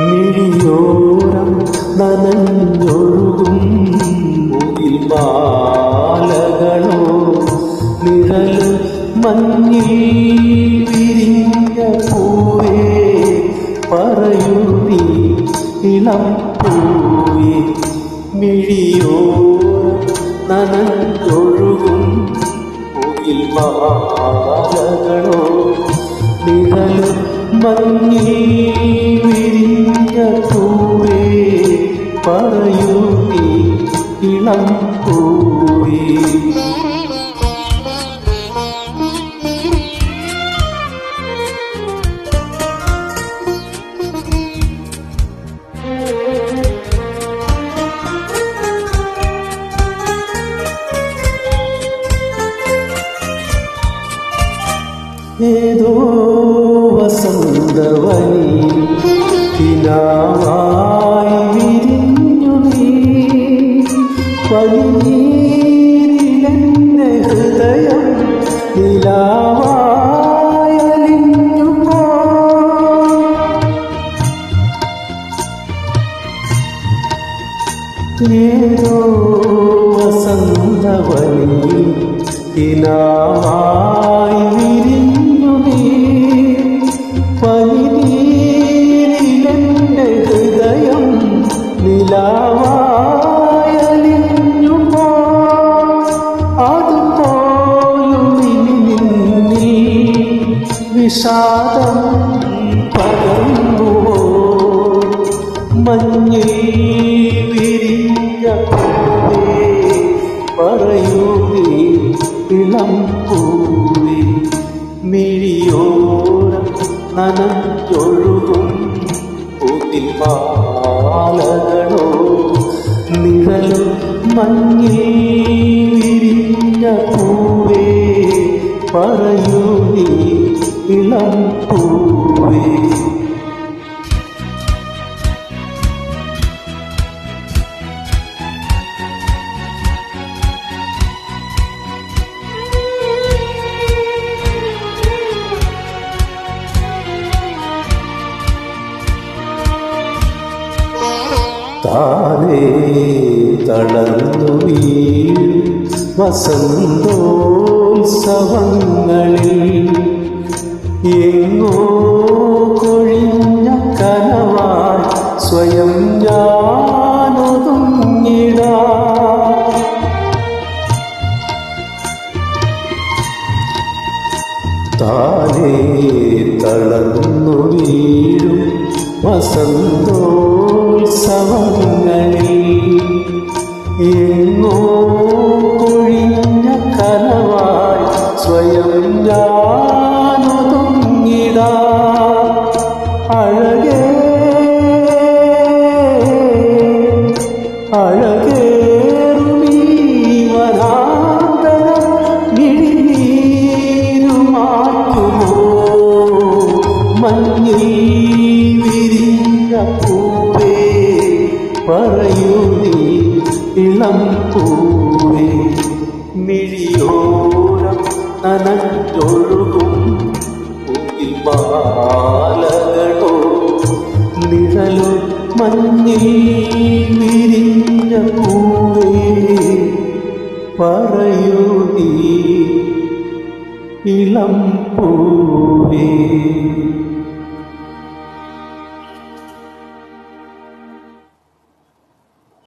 മിഴിയോരം നനഞ്ഞൊഴുകും മുകിൽ മാലകളോ നിഴൽ മഞ്ഞിൽ വിരിഞ്ഞ പൂവേ പറയൂ നീ ഇളം പൂവേ. മിഴിയോ നനഞ്ഞൊഴുകും മുകിൽ മാലകളോ നിഴൽ മഞ്ഞിൽ ഇളം പൂവേ ഏതോ വസന്തവനി ഏതോ വസന്തവനി കിനാവായി വിരിഞ്ഞു നീ പനിനീരിലെന്റെ ഹൃദയം നിലാവായലിഞ്ഞു പോ അതുപോലും ഇനി നിന്നിൽ വിഷാദം പകർന്നുവോ. പൂവേ പറയൂ ഇളം പൂവേ മിഴിയോരം നനഞ്ഞൊഴുകും പൂത്തിൽ മാലകളോ നിഴലും മഞ്ഞിൽ വിരിഞ്ഞ പൂവേ പറയൂ ഇളം പൂവേ താനേ തളർന്നു വീഴും വസന്തോത്സവങ്ങളിൽ. എങ്ങോ കൊഴിഞ്ഞ കനവായി സ്വയം ഞാനൊതുങ്ങിട. താനേ തളർന്നു വീഴും വസന്തോത്സവങ്ങളിൽ എങ്ങോ കൊഴിഞ്ഞ കനവായി സ്വയം ഞാനൊതുങ്ങിട അഴകേ അഴകേറുമീ പറയൂ നീ ഇളം പൂവേ. മിഴിയോരം നനഞ്ഞൊഴുകും പൂവിൽ മാലകളോ. നിഴലോ മഞ്ഞിൽ വിരിഞ്ഞ പൂവേ. പറയൂ നീ ഇളം പൂ